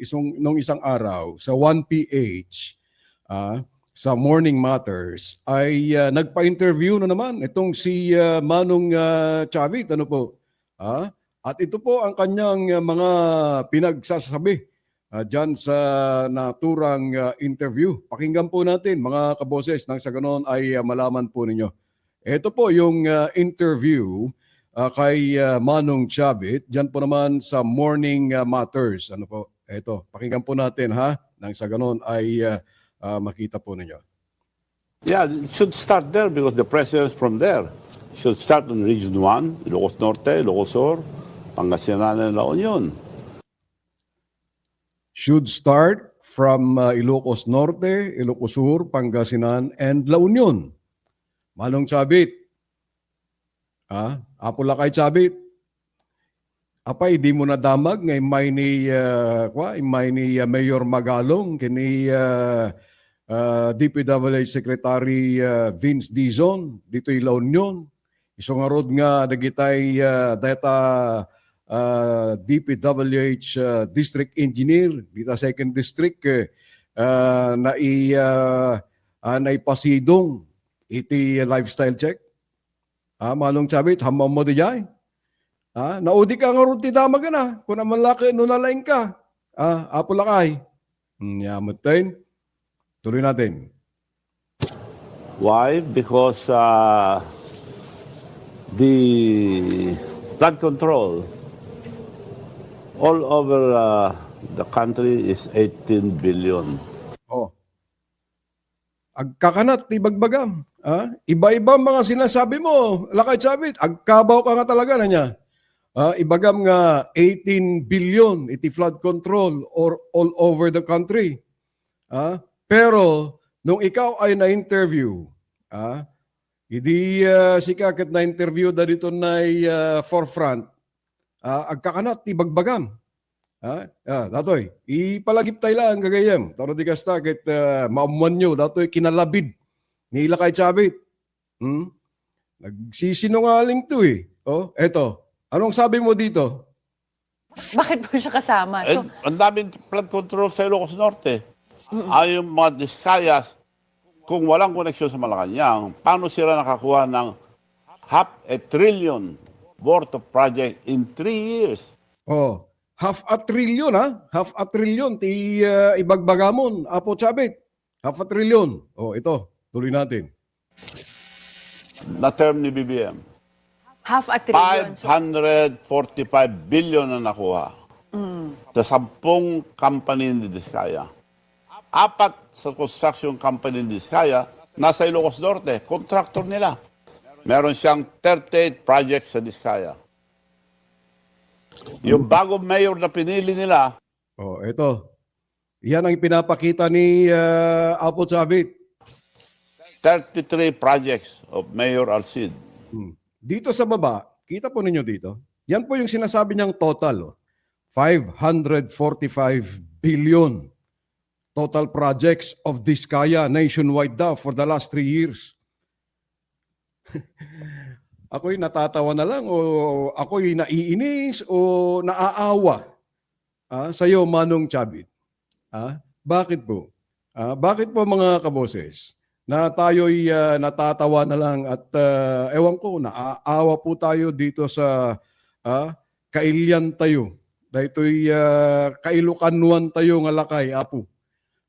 isang nung isang araw sa 1PH ah, sa Morning Matters ay ah, nagpa-interview na naman itong si ah, Manong ah, Chavit. Ano po? Ah? at ito po ang kanyang ah, mga pinagsasabi uh, dyan sa naturang ah, interview. Pakinggan po natin mga kaboses nang sa ganon ay ah, malaman po ninyo. Ito po yung ah, interview ah, kay ah, Manong Chavit. Dyan po naman sa Morning ah, Matters. Ano po ito pakinggan po natin ha nang sa ganon ay ah, ah, makita po ninyo Yeah, it should start there because the president is from there. Should start in Region 1, Ilocos Norte, Ilocos Sur, Pangasinan, and La Union. should start from uh, Ilocos Norte, Ilocos Sur, Pangasinan, and La Union. Manong Chabit. Ah, apula kay Chabit. Apay, di mo na damag ngay may ni, uh, kwa, may ni uh, Mayor Magalong, kini uh, uh, DPWH Secretary uh, Vince Dizon, dito La Union. Iso nga dagitay uh, data uh, DPWH uh, District Engineer dito sa Second District uh, na i uh, uh, na ipasidong iti lifestyle check. Ah, malong chabit, hamam mo di. Ah, naudi ka nga ron ti dama ka na. Kung naman laki, no nalaing ka. Ah, apo lakay. Hmm, yamot tayo. Tuloy natin. Why? Because uh, the flood control all over uh, the country is 18 billion. Oh. Agkakanat, ibagbagam. Ah, iba-iba mga sinasabi mo. Lakay sabit, agkabaw ka nga talaga na niya. Ah, ibagam nga 18 billion iti flood control or all over the country. Ah, pero nung ikaw ay na-interview, ah, hindi uh, sikakit na interview da dito na uh, forefront, ah, agkakanat, ibagbagam. Ha? Ah, datoy, ipalagip tayo lang gagayam. Taro di kasta kit uh, nyo, datoy kinalabid. Nila kay Chabit. Hmm? Nagsisinungaling to eh. Oh, eto. Anong sabi mo dito? Bakit po siya kasama? Eh, So, ang daming flood control sa Ilocos Norte. Ay yung mga Discayas, kung walang koneksyon sa Malacanang, paano sila nakakuha ng half a trillion worth of project in three years? Oh, half a trillion ha? Half a trillion ti uh, ibagbagamon, Apo Chabit. Half a trillion. Oh, ito. Tuloy natin. Na term ni BBM. Half a trillion. So, 545 billion na nakuha sa sampung company ni Diskaya. Apat sa construction company ni Diskaya, nasa Ilocos Norte, contractor nila. Meron siyang 38 projects sa Diskaya. Yung bagong mayor na pinili nila, Oh, ito. Yan ang pinapakita ni uh, Apo Chabit. 33 projects of Mayor Alcid. Hmm. Dito sa baba, kita po ninyo dito. Yan po yung sinasabi niyang total. Oh. 545 billion total projects of Diskaya nationwide daw for the last three years. ako'y natatawa na lang o ako'y naiinis o naaawa ah, sa iyo, Manong Chabit. Ah, bakit po? Ah, bakit po mga kaboses? Na tayo'y ah, natatawa na lang at ah, ewan ko, naaawa po tayo dito sa ah, kailyan tayo. Dahito'y uh, kailukanuan tayo nga lakay, apo.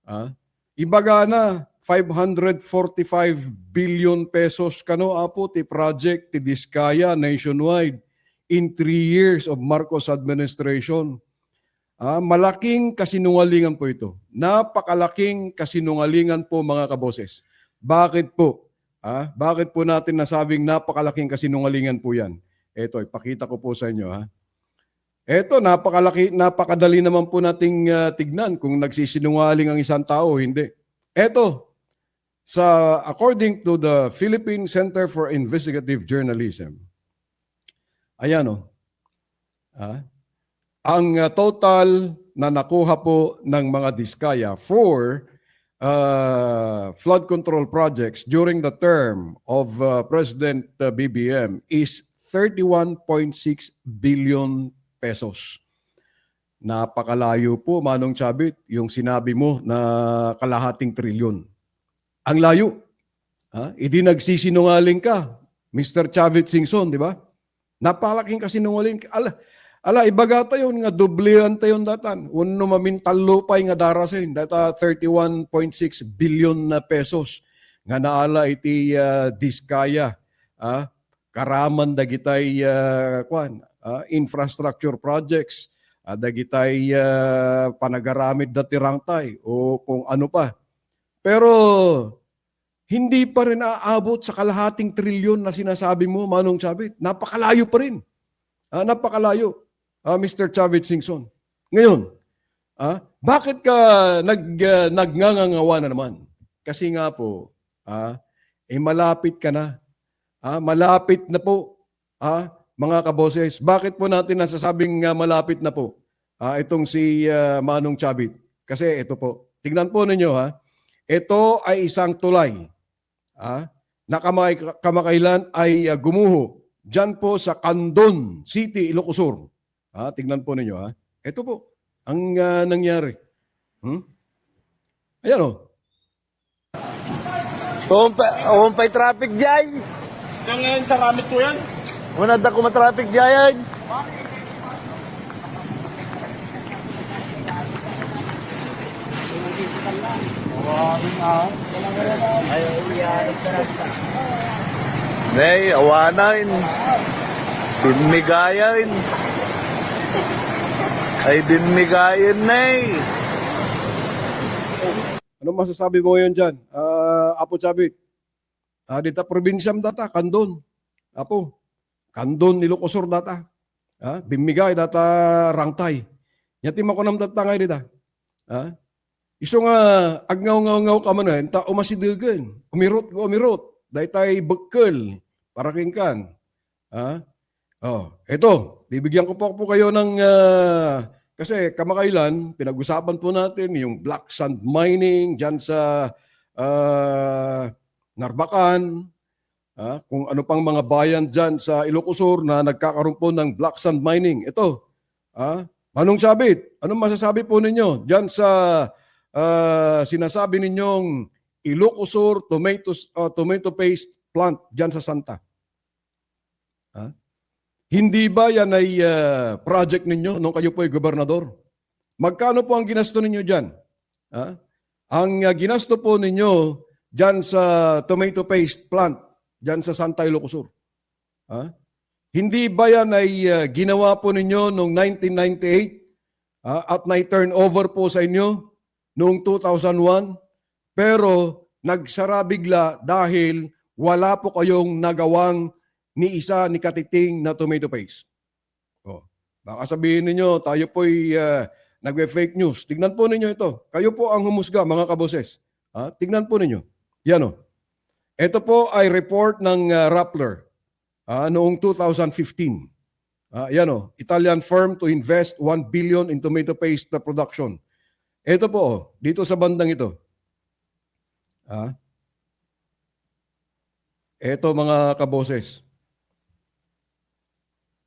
Ah, ibaga na, 545 billion pesos kano apo ti project ti Diskaya nationwide in three years of Marcos administration. Ah, malaking kasinungalingan po ito. Napakalaking kasinungalingan po mga kaboses. Bakit po? Ah, bakit po natin nasabing napakalaking kasinungalingan po yan? Ito, ipakita ko po sa inyo. Ha? Ito, napakalaki, napakadali naman po nating ah, tignan kung nagsisinungaling ang isang tao o hindi. Ito, sa according to the Philippine Center for Investigative Journalism, ayan o, ah, ang uh, total na nakuha po ng mga diskaya for uh, flood control projects during the term of uh, President uh, BBM is 31.6 billion pesos. Napakalayo po, Manong Chabit, yung sinabi mo na kalahating trilyon. Ang layo. Ha? Hindi nagsisinungaling ka, Mr. Chavit Singson, di ba? Napalaking kasinungaling. Ala, ala ibaga tayo nga dublihan tayo datan. Uno mamintal lupay nga darasin. Data 31.6 billion na pesos. Nga naala iti uh, diskaya. Ah, karaman dagitay uh, kwan, ah, infrastructure projects. Uh, dagitay uh, panagaramid dati rangtay o kung ano pa. Pero hindi pa rin aabot sa kalahating trilyon na sinasabi mo, Manong Chavit. Napakalayo pa rin. Ah, napakalayo, ah, Mr. Chavit Singson. Ngayon, ah, bakit ka nag, uh, nagngangangawa na naman? Kasi nga po, ah, eh malapit ka na. Ah, malapit na po, ah, mga kaboses. Bakit po natin nasasabing ah, malapit na po? Ah, itong si ah, Manong Chavit. Kasi ito po, tignan po ninyo ha. Ito ay isang tulay ah, na kamay, kamakailan ay ah, gumuho dyan po sa Candon City, Ilocos Sur. Ah, tingnan po ninyo ha. Ito po ang ah, nangyari. Hmm? Ayan o. Umpay, umpay traffic jay. Hanggang ngayon sa kamit ko yan. Muna da ko traffic jay. Nay, awanan. Binmigayan. Ay, binmigayan, nay. Ano masasabi mo ngayon dyan? Ah, Apo Chabit. Ah, dita probinsyam data, Kandon. Apo. Kandon, Sur data. Ah, bimigay data rangtay. Yati makunam data ngay dita. Ah, iso nga agngaw-ngaw-ngaw ka man eh, ta umasidugan. Umirot ko umirot. Daytay bekkel para kingkan. Ah, oh, eto, bibigyan ko po po kayo ng ah, kasi kamakailan, pinag-usapan po natin yung black sand mining dyan sa ah, Narbacan, ah, kung ano pang mga bayan dyan sa Ilocos Sur na nagkakaroon po ng black sand mining. Ito, ah, Manong Sabit, anong masasabi po ninyo dyan sa ah, sinasabi ninyong Ilocos Sur tomato, ah, tomato paste plant dyan sa Santa? Hindi ba yan ay ah, project ninyo nung kayo po ay gobernador? Magkano po ang ginasto ninyo dyan? Ah? Ang ah, ginasto po ninyo dyan sa tomato paste plant, dyan sa Santa Ilocos Sur. Ah? Hindi ba yan ay ah, ginawa po ninyo noong 1998 ah, at na-turn over po sa inyo noong 2001? Pero nagsara bigla dahil wala po kayong nagawang ni isa ni katiting na tomato paste. Oh, baka sabihin ninyo, tayo po'y uh, nagwe-fake news. Tignan po ninyo ito. Kayo po ang humusga, mga kaboses. Ha? Tignan po ninyo. Yan o. Ito po ay report ng uh, Rappler ah, noong 2015. Ah, yan o. Italian firm to invest 1 billion in tomato paste na production. Ito po, oh, dito sa bandang ito. Ah. Ito mga kaboses.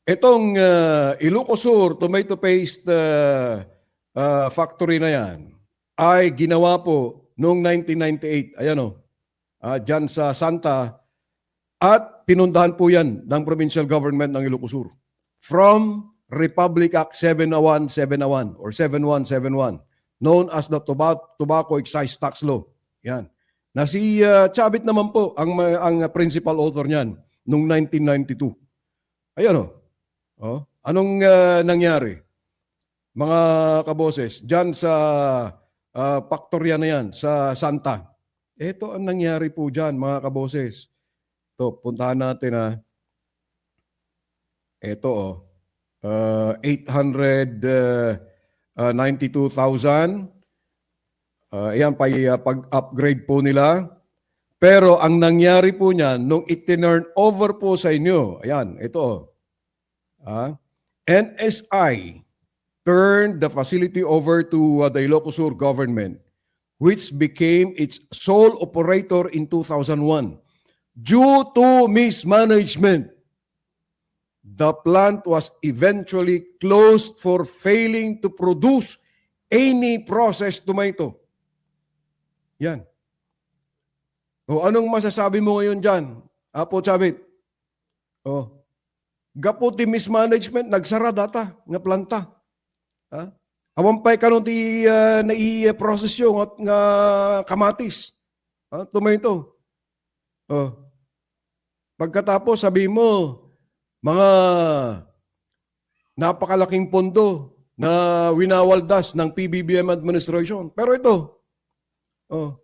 Itong uh, Ilocos Sur tomato paste uh, uh, factory na yan ay ginawa po noong 1998. Ayan o. Uh, dyan sa Santa. At pinundahan po yan ng provincial government ng Ilocos Sur. From Republic Act 701-701 or 7171 known as the Tobacco, Excise Tax Law. Yan. Na si uh, Chavit naman po ang, ang principal author niyan noong 1992. Ayan o. Oh, anong uh, nangyari? Mga kaboses, dyan sa uh, paktorya na yan, sa Santa. Ito ang nangyari po dyan, mga kaboses. Ito, puntahan natin ha. Ito oh. Uh, 892,000. Uh, ayan, pa, uh, pag-upgrade po nila. Pero ang nangyari po niyan, nung itinurn over po sa inyo, ayan, ito oh. Ah, NSI turned the facility over to uh, the Ilocos government, which became its sole operator in 2001 due to mismanagement. the plant was eventually closed for failing to produce any processed tomato. Yan. O anong masasabi mo ngayon dyan? Apo Chavit. O. Gaputi mismanagement, nagsara data, nga planta. Ha? Awampay karon ti uh, nai-process yung at nga kamatis. Ha? Tomato. O. Pagkatapos sabi mo, mga napakalaking pondo na winawaldas ng PBBM administration. Pero ito, oh,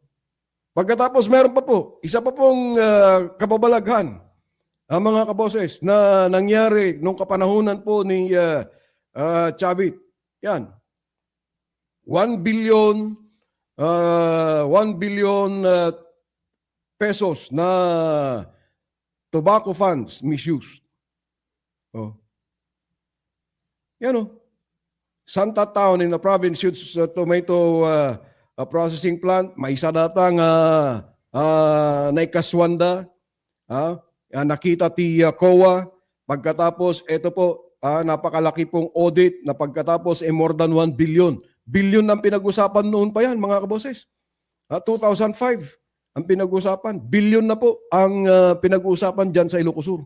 pagkatapos meron pa po, isa pa pong ah, kababalaghan ang mga kaboses na nangyari nung kapanahunan po ni uh, Chavit. Yan. 1 billion uh, 1 billion ah, pesos na tobacco funds misused. Oh. Yan o. Santa Town in the province shoots uh, tomato uh, uh, processing plant. May isa data nga uh, naikaswanda. ah, ah, nakita ti uh, COA. Pagkatapos, ito po, ah, napakalaki pong audit na pagkatapos eh, more than 1 billion. Billion ang pinag-usapan noon pa yan, mga kaboses. Ah, 2005 ang pinag-usapan. Billion na po ang ah, pinag-usapan dyan sa Ilocos Sur.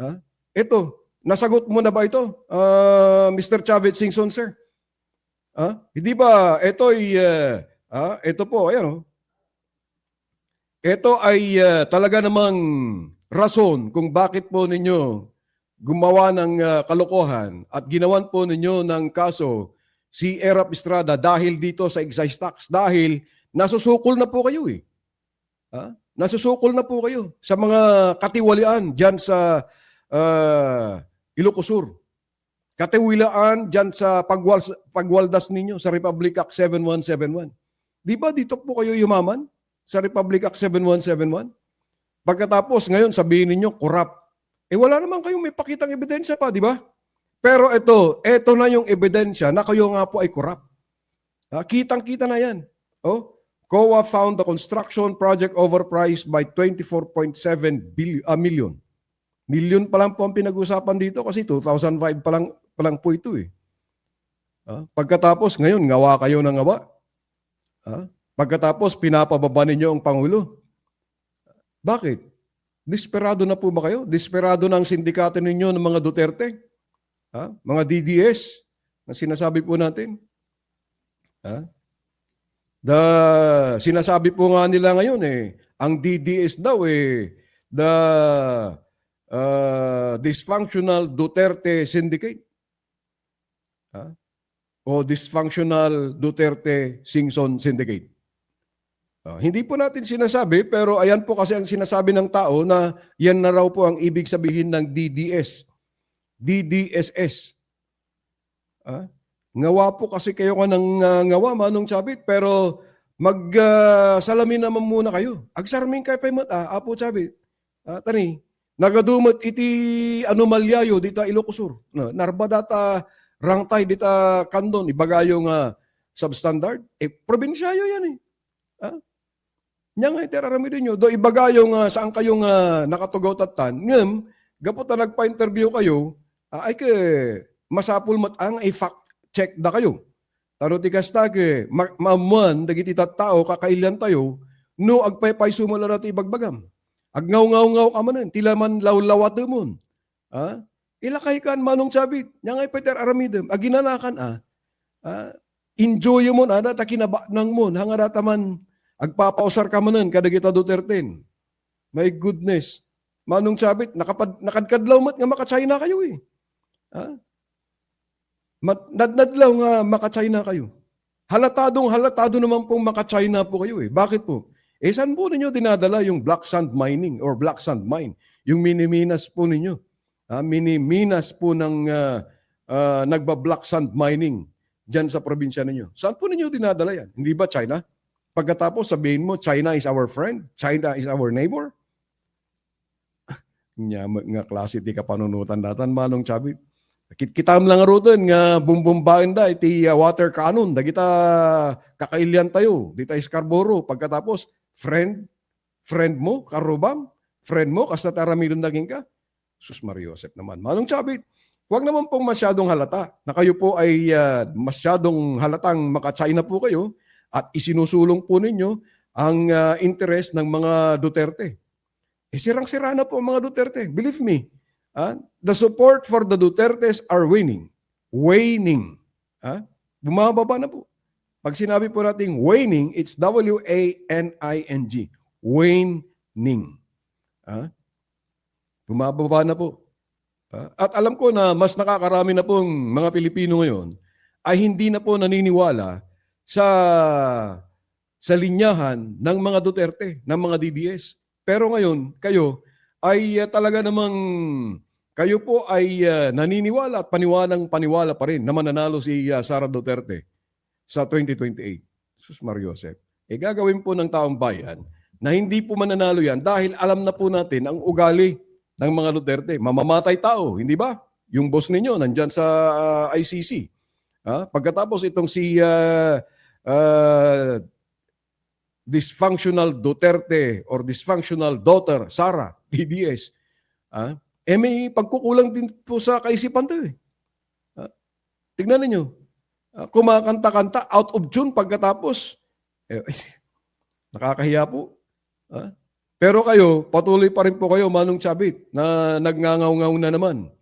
Ah, ito, nasagot mo na ba ito, ah, Mr. Chavez Singson, sir? Ah, hindi ba ito ay ah, ah, ito po, ayan oh. Ito ay ah, talaga namang rason kung bakit po ninyo gumawa ng ah, kalokohan at ginawan po ninyo ng kaso si Erap Estrada dahil dito sa excise tax. Dahil nasusukol na po kayo eh. Ha? Nasusukol na po kayo sa mga katiwalian dyan sa uh, Ilocos Sur. Katiwilaan dyan sa pagwal, pagwaldas ninyo sa Republic Act 7171. Di ba dito po kayo yumaman sa Republic Act 7171? Pagkatapos ngayon sabihin ninyo corrupt. Eh wala naman kayong may pakitang ebidensya pa, di ba? Pero ito, ito na yung ebidensya na kayo nga po ay corrupt. Ha, kitang-kita na yan. Oh, COA found the construction project overpriced by 24.7 billion, ah, million. Million pa lang po ang pinag-usapan dito kasi 2005 pa lang, pa lang po ito eh. Ah, pagkatapos ngayon, ngawa kayo ng ngawa. Ah, pagkatapos, pinapababa ninyo ang Pangulo. Bakit? Desperado na po ba kayo? Desperado na ang sindikato ninyo ng mga Duterte? Ha? Mga DDS na sinasabi po natin? Ha? The, sinasabi po nga nila ngayon eh, ang DDS daw eh, the uh, dysfunctional Duterte syndicate. Ha? O dysfunctional Duterte Singson syndicate. Ah, hindi po natin sinasabi, pero ayan po kasi ang sinasabi ng tao na yan na raw po ang ibig sabihin ng DDS. DDSS. Ah, ngawa po kasi kayo ka ng ah, ngawa, Manong Chabit, pero mag-salamin naman muna kayo. Agsarmin kay pay mata, Apo Chabit. Ah, tani, nagadumot iti anomalyayo dita Ilocosur. No, narba data rangtay dita kandon, ibagayo nga substandard. Eh, probinsyayo yan eh. Ah? Nya nga iterarami din nyo. Do ibagayo nga saan kayo nga nakatugaw tatan. Ngem, gapot na nagpa-interview kayo, ah, ay ke masapul mat ang i-fact check da kayo. Taro ti kasta ke ma- maamuan dagiti tattao kakailan tayo no agpaypay sumala ti ibagbagam. Agngaw-ngaw-ngaw ka manen, tila man lawlawat mon. Ha? Ilakay kan manong sabit. Nya nga Peter Aramidem, aginanakan ah. ah enjoy mo na data kinaba nang mo hanga data man agpapausar ka manen kada kita Duterte. My goodness. Manong sabit, nakapad, nakadkadlaw mat nga maka-China kayo eh. Ha? Mat, nadnadlaw nga maka-China kayo. Halatadong halatado naman pong maka-China po kayo eh. Bakit po? Eh saan po ninyo dinadala yung black sand mining or black sand mine? Yung miniminas po ninyo. Ah, miniminas po ng ah, ah, nagba-black sand mining dyan sa probinsya ninyo. Saan po ninyo dinadala yan? Hindi ba China? Pagkatapos sabihin mo, China is our friend, China is our neighbor. Nya nga klase ti kapanunutan datan manong chabi. Kit kitam lang ruton nga bumbumbaen da iti uh, water cannon. Dagita kakailyan tayo. Dita Scarborough. Pagkatapos friend friend mo karubam. Friend mo kasta taramidon naging ka. Sus Mariosep naman. Manong Chabit, huwag naman pong masyadong halata na kayo po ay ah, masyadong halatang maka-China po kayo at isinusulong po ninyo ang ah, interest ng mga Duterte. Eh, sirang-sira na po ang mga Duterte. Believe me, ah, the support for the Dutertes are winning. Waning. Ah, bumababa na po. Pag sinabi po natin waning, it's W-A-N-I-N-G. Waning. Ah, bumababa na po. Ah, at alam ko na mas nakakarami na pong mga Pilipino ngayon ay hindi na po naniniwala sa sa linyahan ng mga Duterte, ng mga DDS. Pero ngayon, kayo ay ah, talaga namang kayo po ay ah, naniniwala at paniwalang paniwala pa rin na mananalo si ah, Sara Duterte sa 2028. Sus Mariosep. Eh gagawin po ng taong bayan na hindi po mananalo yan dahil alam na po natin ang ugali ng mga Duterte. Mamamatay tao, hindi ba? Yung boss ninyo nandyan sa ah, ICC. Ah, pagkatapos itong si ah, ah, dysfunctional Duterte or dysfunctional daughter, Sara, DDS, ah, eh may pagkukulang din po sa kaisipan to eh. Ah, tignan ninyo, ah, kumakanta-kanta out of tune pagkatapos, eh, nakakahiya po. Ah, pero kayo, patuloy pa rin po kayo, Manong Chabit, na nagngangaw-ngaw na naman.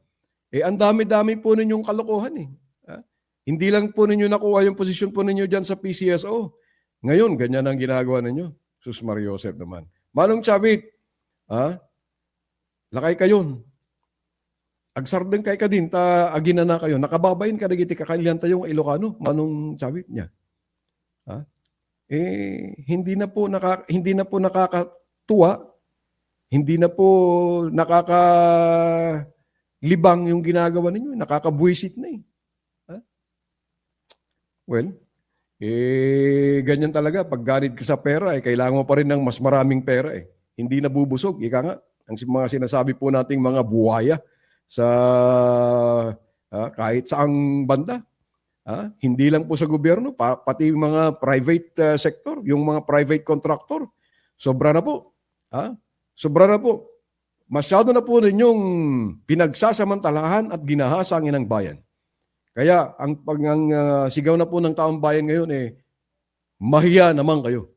Eh, ang dami-dami po ninyong kalokohan eh. Hindi lang po ninyo nakuha yung posisyon po ninyo dyan sa PCSO. Ngayon, ganyan ang ginagawa ninyo. Sus Mariosep naman. Manong Chavit, ha? Lakay kayon. Agsardeng kay ka din, ta agina na kayo. Nakababayin ka nagiti kakailan tayong Ilocano, Manong Chavit niya. Ha? Eh, hindi na po naka, hindi na po nakakatuwa. Hindi na po nakaka libang yung ginagawa ninyo. Nakakabuisit na eh. Well, eh, ganyan talaga. Pag ganit ka sa pera, eh, kailangan mo pa rin ng mas maraming pera eh. Hindi nabubusog. Ika nga, ang mga sinasabi po nating mga buhaya sa ah, kahit saang banda. Ah, hindi lang po sa gobyerno, pa, pati mga private ah, sector, yung mga private contractor. Sobra na po. Ah, sobra na po. Masyado na po ninyong pinagsasamantalahan at ginahasangin ng bayan. Kaya ang pag ang, ah, sigaw na po ng taong bayan ngayon eh mahiya naman kayo.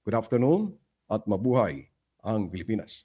Good afternoon at mabuhay ang Pilipinas.